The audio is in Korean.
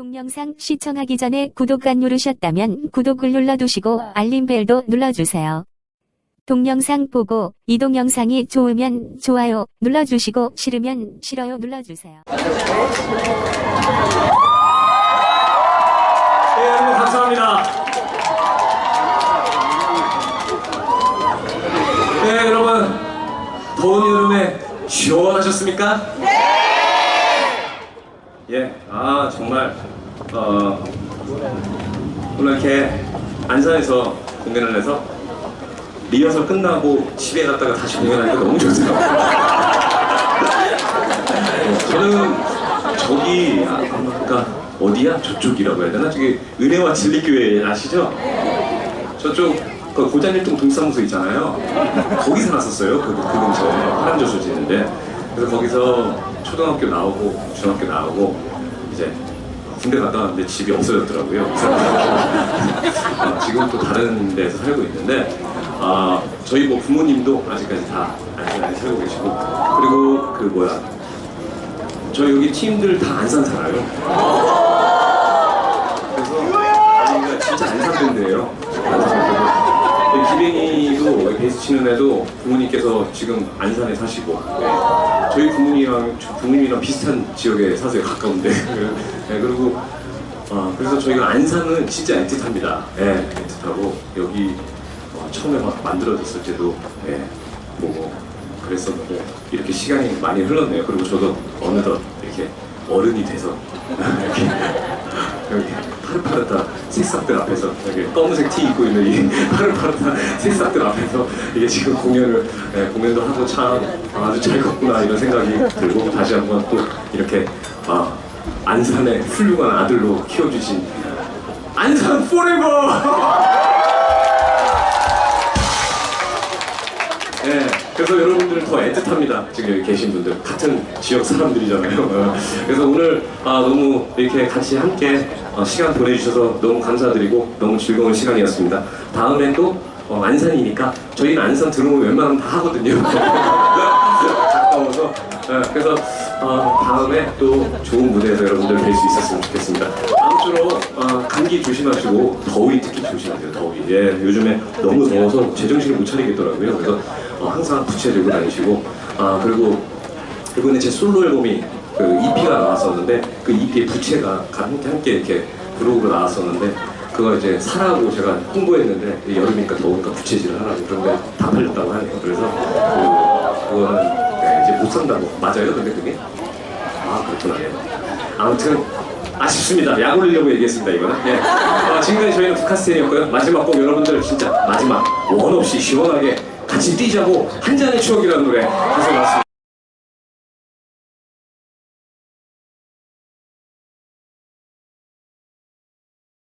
동영상 시청하기 전에 구독 안 누르셨다면 구독을 눌러두시고 알림벨도 눌러주세요. 동영상 보고 이 동영상이 좋으면 좋아요 눌러주시고 싫으면 싫어요 눌러주세요. 네, 여러분 감사합니다. 네, 여러분 더운 여름에 시원하셨습니까? 네. 예, 아 정말 어, 오늘 이렇게 안산에서 공연을 해서 리허설 끝나고 집에 갔다가 다시 공연하니까 너무 좋더라고요. 저는 저기 아, 그러니까 어디야? 저쪽이라고 해야 되나? 저기 은혜와 진리교회 아시죠? 저쪽 그 고잔일동 동사무소 있잖아요. 거기 살았었어요. 그, 그 근처에 파란저수 지는데 그래서 거기서 초등학교 나오고 중학교 나오고 이제 군대 갔다 왔는데 집이 없어졌더라고요. 어, 지금 또 다른 데서 살고 있는데 아 저희 뭐 부모님도 아직까지 다 안산에 살고 계시고 그리고 그 뭐야 저 여기 팀들 다 안산 살아요. 그래서 여기가 진짜 안산 밴드예요. 안산 밴드. 기뱅이도 베이스 치는 애도 부모님께서 지금 안산에 사시고 네. 저희 부모님이랑 저 부모님이랑 비슷한 지역에 사세요 가까운데 네, 그리고 어, 그래서 저희가 안산은 진짜 애틋합니다. 예, 애틋하고 여기 어, 처음에 막 만들어졌을 때도 예, 보고 그랬었는데 이렇게 시간이 많이 흘렀네요. 그리고 저도 어느덧 이렇게 어른이 돼서 이렇게 여기 파릇파릇한 새싹들 앞에서 여기 검은색 티 입고 있는 이 파릇파릇한 새싹들 앞에서 이게 지금 공연을 예, 공연도 하고 참 아주 잘 컸구나 이런 생각이 들고 다시 한번 또 이렇게 아, 안산의 훌륭한 아들로 키워주신 안산 포레버! 그래서 여러분들은 더 애틋합니다. 지금 여기 계신 분들 같은 지역 사람들이잖아요. 어, 그래서 오늘 아, 너무 이렇게 같이 함께 어, 시간 보내주셔서 너무 감사드리고 너무 즐거운 시간이었습니다. 다음엔 또 어, 안산이니까 저희는 안산 들어오면 웬만하면 다 하거든요. 가까워서 네, 그래서 어, 다음에 또 좋은 무대에서 여러분들 뵐 수 있었으면 좋겠습니다. 아무쪼록 어, 감기 조심하시고 더위 특히 조심하세요. 더위. 예, 요즘에 너무 더워서 제정신을 못 차리겠더라고요. 그래서 어, 항상 부채 들고 다니시고 아 그리고 이번에 제 솔로 앨범이 그 EP가 나왔었는데 그 EP의 부채가 함께 이렇게 브로그로 나왔었는데 그거 이제 사라고 제가 홍보했는데 이 여름이니까 더우니까 부채질을 하라고 그런데 다 팔렸다고 하네요. 그래서 그, 그거는 네, 이제 못 산다고 맞아요? 근데 그게 아 그렇구나. 예. 아무튼 아쉽습니다. 약 올리려고 얘기했습니다 이거는. 예. 어, 지금까지 저희는 북카스텐이었고요. 마지막 곡 여러분들 진짜 마지막 원 없이 시원하게 같이 뛰자고 한 잔의 추억이라는 노래 가서 나왔습니다.